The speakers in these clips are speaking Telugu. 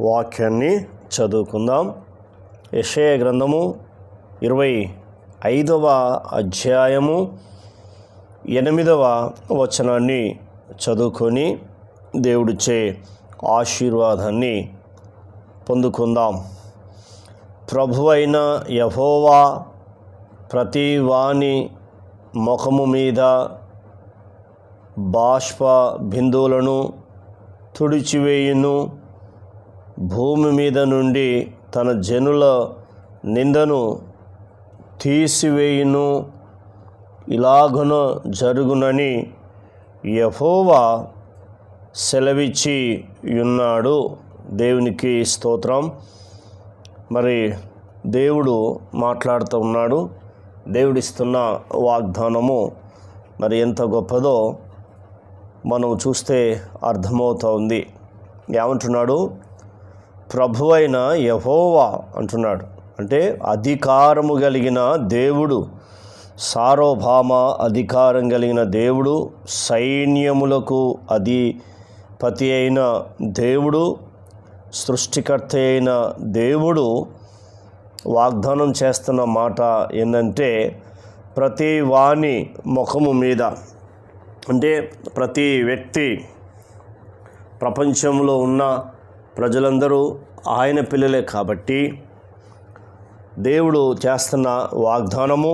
వాక్యాన్ని చదువుకుందాం. యషయ గ్రంథము ఇరవై ఐదవ అధ్యాయము ఎనిమిదవ వచనాన్ని చదువుకొని దేవుడిచ్చే ఆశీర్వాదాన్ని పొందుకుందాం. ప్రభువైన యహోవా ప్రతి వాణి ముఖము మీద బాష్ప బిందువులను తుడిచివేయును. భూమి మీద నుండి తన జనుల నిందను తీసివేయును. ఇలాగున జరుగునని యహోవా సెలవిచ్చి ఉన్నాడు దేవునికి స్తోత్రం. మరి దేవుడు మాట్లాడుతూ ఉన్నాడు. దేవుడిస్తున్న వాగ్దానము మరి ఎంత గొప్పదో మనం చూస్తే అర్థమవుతూ ఉంది ఏమంటున్నాడు? ప్రభు అయిన యహోవా అంటున్నాడు. అంటే అధికారము కలిగిన దేవుడు సార్వభామ అధికారం కలిగిన దేవుడు సైన్యములకు అధిపతి అయిన దేవుడు సృష్టికర్త అయిన దేవుడు వాగ్దానం చేస్తున్న మాట ఏంటంటే ప్రతి వాణి ముఖము మీద. అంటే ప్రతి వ్యక్తి ప్రపంచంలో ఉన్న ప్రజలందరూ ఆయన పిల్లలే కాబట్టి దేవుడు చేస్తున్న వాగ్దానము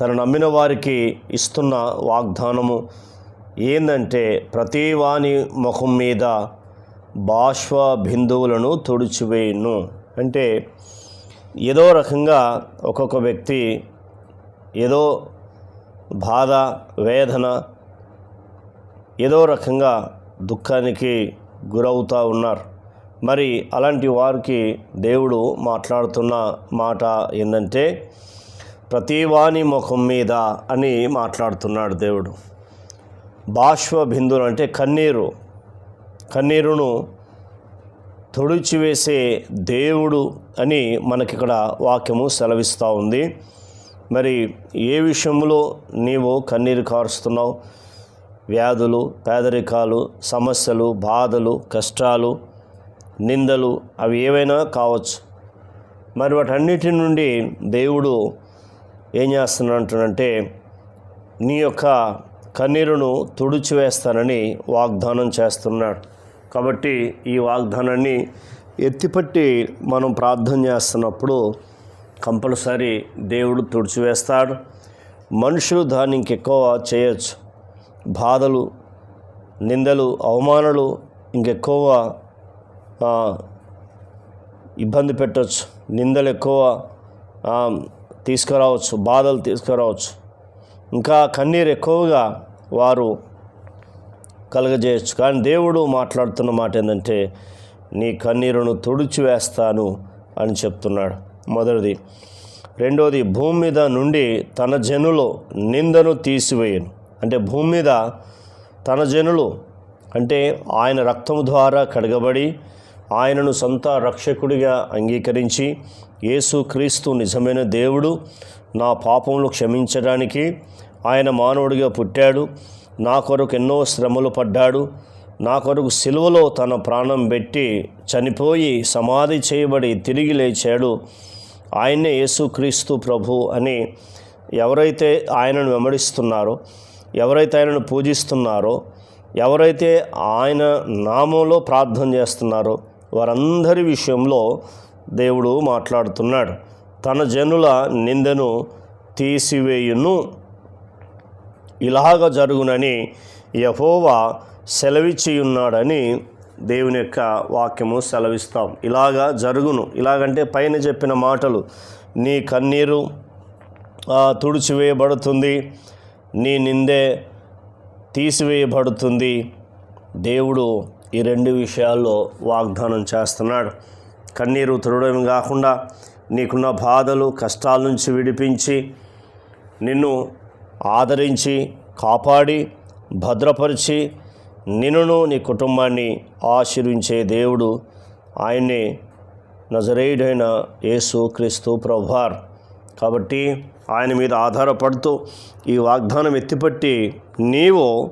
తను నమ్మిన వారికి ఇస్తున్న వాగ్దానము ఏందంటే ప్రతివాని ముఖం మీద బాష్ప బిందువులను తుడిచివేయును. అంటే ఏదో రకంగా ఒక్కొక్క వ్యక్తి ఏదో బాధ వేదన ఏదో రకంగా దుఃఖానికి గురవుతూ ఉన్నారు. మరి అలాంటి వారికి దేవుడు మాట్లాడుతున్న మాట ఏంటంటే ప్రతివాణి ముఖం మీద అని మాట్లాడుతున్నాడు దేవుడు. బాష్ప బిందులు అంటే కన్నీరు. కన్నీరును తుడిచివేసే దేవుడు అని మనకిక్కడ వాక్యము సెలవిస్తూ ఉంది. మరి ఏ విషయంలో నీవు కన్నీరు కారుస్తున్నావు? వ్యాధులు పేదరికాలు సమస్యలు బాధలు కష్టాలు నిందలు అవి ఏవైనా కావచ్చు. మరి వాటన్నిటి నుండి దేవుడు ఏం చేస్తున్నాడంటే నీ యొక్క కన్నీరును తుడిచివేస్తానని వాగ్దానం చేస్తున్నాడు. కాబట్టి ఈ వాగ్దానాన్ని ఎత్తిపట్టి మనం ప్రార్థన చేస్తున్నప్పుడు కంపల్సరీ దేవుడు తుడిచివేస్తాడు. మనుషులు దాన్ని ఇంకెక్కువ చేయొచ్చు. బాధలు నిందలు అవమానాలు ఇంకెక్కువ ఇబ్బంది పెట్టవచ్చు నిందలు ఎక్కువ తీసుకురావచ్చు బాధలు తీసుకురావచ్చు. ఇంకా కన్నీరు ఎక్కువగా వారు కలగజేయచ్చు. కానీ దేవుడు మాట్లాడుతున్న మాట ఏంటంటే నీ కన్నీరును తుడిచివేస్తాను అని చెప్తున్నాడు మొదటిది. రెండోది భూమి మీద నుండి తన జనులు నిందను తీసివేయను. అంటే భూమి మీద తన జనులు అంటే ఆయన రక్తము ద్వారా కడగబడి ఆయనను సొంత రక్షకుడిగా అంగీకరించి యేసు క్రీస్తు నిజమైన దేవుడు నా పాపములు క్షమించడానికి ఆయన మానవుడిగా పుట్టాడు. నా కొరకు ఎన్నో శ్రమలు పడ్డాడు. నా కొరకు సిలువలో తన ప్రాణం పెట్టి చనిపోయి సమాధి చేయబడి తిరిగి లేచాడు. ఆయన్నే యేసుక్రీస్తు ప్రభు అని ఎవరైతే ఆయనను వెంబడిస్తున్నారో ఎవరైతే ఆయనను పూజిస్తున్నారో ఎవరైతే ఆయన నామంలో ప్రార్థన చేస్తున్నారో వారందరి విషయంలో దేవుడు మాట్లాడుతున్నాడు. తన జనుల నిందను తీసివేయును. ఇలాగ జరుగునని యహోవా సెలవిచ్చి ఉన్నాడని దేవుని యొక్క వాక్యము సెలవిస్తాం. ఇలాగా జరుగును. ఇలాగంటే పైన చెప్పిన మాటలు నీ కన్నీరు తుడిచివేయబడుతుంది. నీ నిందే తీసివేయబడుతుంది. దేవుడు ఈ రెండు విషయాల్లో వాగ్దానం చేస్తున్నాడు. కన్నీరు తుడడం కాకుండా నీకున్న బాధలు కష్టాల నుంచి విడిపించి నిన్ను ఆదరించి కాపాడి భద్రపరిచి నిన్నును నీ కుటుంబాన్ని ఆశీర్వించే దేవుడు ఆయన్నే నజరేయుడైన యేసు క్రీస్తు ప్రభువార్. కాబట్టి ఆయన మీద ఆధారపడుతూ ఈ వాగ్దానం ఎత్తిపట్టి నీవు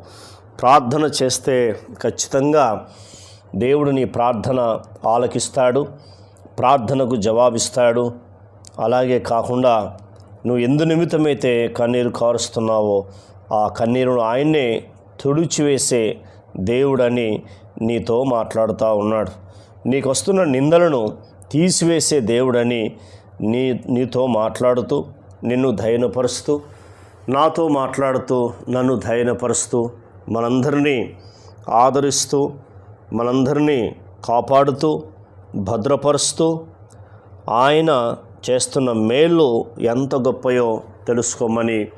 ప్రార్థన చేస్తే ఖచ్చితంగా దేవుడు నీ ప్రార్థన ఆలకిస్తాడు ప్రార్థనకు జవాబిస్తాడు. అలాగే కాకుండా నువ్వు ఎందు నిమిత్తమైతే కన్నీరు కారుస్తున్నావో ఆ కన్నీరును ఆయన్నే తుడిచివేసే దేవుడని నీతో మాట్లాడుతూ ఉన్నాడు. నీకు వస్తున్న నిందలను తీసివేసే దేవుడని నీ నీతో మాట్లాడుతూ నిన్ను ధైర్యపరుస్తూ నాతో మాట్లాడుతూ నన్ను ధైర్యపరుస్తూ మనందరినీ ఆదరిస్తూ మనందరినీ కాపాడుతూ భద్రపరుస్తూ ఆయన చేస్తున్న మేలు ఎంత గొప్పయో తెలుసుకోమని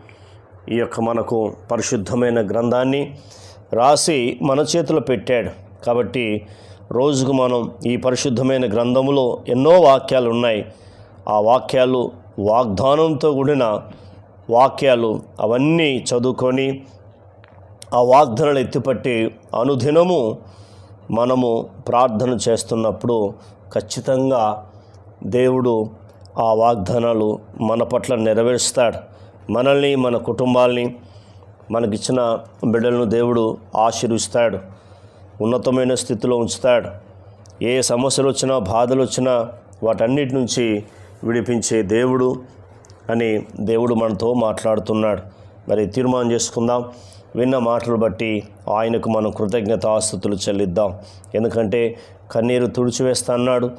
ఈ యొక్క మనకు పరిశుద్ధమైన గ్రంథాన్ని రాసి మన చేతిలో పెట్టాడు. కాబట్టి రోజుకు మనం ఈ పరిశుద్ధమైన గ్రంథములో ఎన్నో వాక్యాలు ఉన్నాయి. ఆ వాక్యాలు వాగ్దానంతో కూడిన వాక్యాలు అవన్నీ చదువుకొని ఆ వాగ్దానాలు ఎత్తిపట్టి అనుదినము మనము ప్రార్థన చేస్తున్నప్పుడు ఖచ్చితంగా దేవుడు ఆ వాగ్దానాలు మన పట్ల నెరవేరుస్తాడు. మనల్ని మన కుటుంబాల్ని మనకిచ్చిన బిడ్డలను దేవుడు ఆశీర్విస్తాడు. ఉన్నతమైన స్థితిలో ఉంచుతాడు. ఏ సమస్యలు వచ్చినా బాధలు వచ్చినా వాటన్నిటి నుంచి విడిపించే దేవుడు అని దేవుడు మనతో మాట్లాడుతున్నాడు. మరి తీర్మానం చేసుకుందాం. విన్న మాటలు బట్టి ఆయనకు మనం కృతజ్ఞత ఆస్తుతులు చెల్లిద్దాం. ఎందుకంటే కన్నీరు తుడిచివేస్తానన్నాడు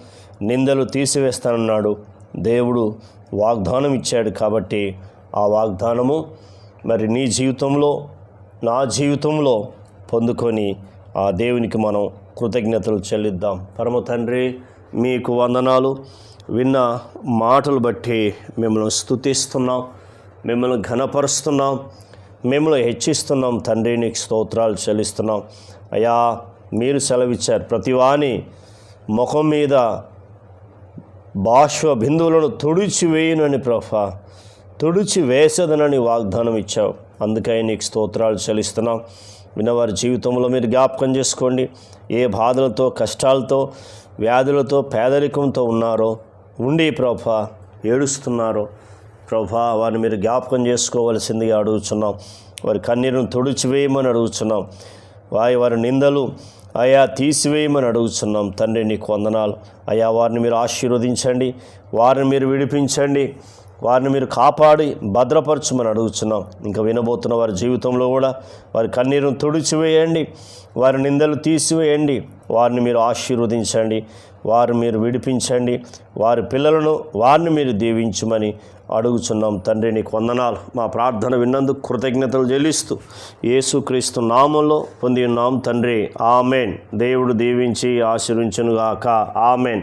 నిందలు తీసివేస్తానన్నాడు. దేవుడు వాగ్దానం ఇచ్చాడు కాబట్టి ఆ వాగ్దానము మరి నీ జీవితంలో నా జీవితంలో పొందుకొని ఆ దేవునికి మనం కృతజ్ఞతలు చెల్లిద్దాం. పరమ తండ్రి మీకు వందనాలు. విన్న మాటలు బట్టి మిమ్మల్ని స్తుతిస్తున్నాం మిమ్మల్ని ఘనపరుస్తున్నాం. మిమ్మల్ని హెచ్చిస్తున్నాం తండ్రి నీకు స్తోత్రాలు చెల్లిస్తున్నాం. అయ్యా మీరు సెలవిచ్చారు. ప్రతివాని ముఖం మీద బాష్ప బిందువులను తుడిచివేయనని ప్రభా తుడిచి వేసదనని వాగ్దానం ఇచ్చావు. అందుకై నీకు స్తోత్రాలు చెల్లిస్తున్నాం. వినవారి జీవితంలో మీరు జ్ఞాపకం చేసుకోండి. ఏ బాధలతో కష్టాలతో వ్యాధులతో పేదరికంతో ఉన్నారో ఉండి ప్రభా ఏడుస్తున్నారో ప్రభా వారిని మీరు జ్ఞాపకం చేసుకోవలసిందిగా అడుగుతున్నాం వారి కన్నీరును తుడిచివేయమని అడుగుతున్నాం వారి వారి నిందలు అయా తీసివేయమని అడుగుతున్నాం తండ్రి నీకు వందనాలు. అయా వారిని మీరు ఆశీర్వదించండి. వారిని మీరు విడిపించండి. వారిని మీరు కాపాడి భద్రపరచమని అడుగుతున్నాం ఇంకా వినబోతున్న వారి జీవితంలో కూడా వారి కన్నీరును తుడిచివేయండి. వారి నిందలు తీసివేయండి. వారిని మీరు ఆశీర్వదించండి. వారు మీరు విడిపించండి. వారి పిల్లలను వారిని మీరు దీవించమని అడుగుచున్నాం. తండ్రి నీకు వందనాలు. మా ప్రార్థన విన్నందుకు కృతజ్ఞతలు చెల్లిస్తూ యేసుక్రీస్తు నామంలో పొంది ఉన్నాం తండ్రి. ఆమెన్. దేవుడు దీవించి ఆశీర్వించునుగాక. ఆమెన్.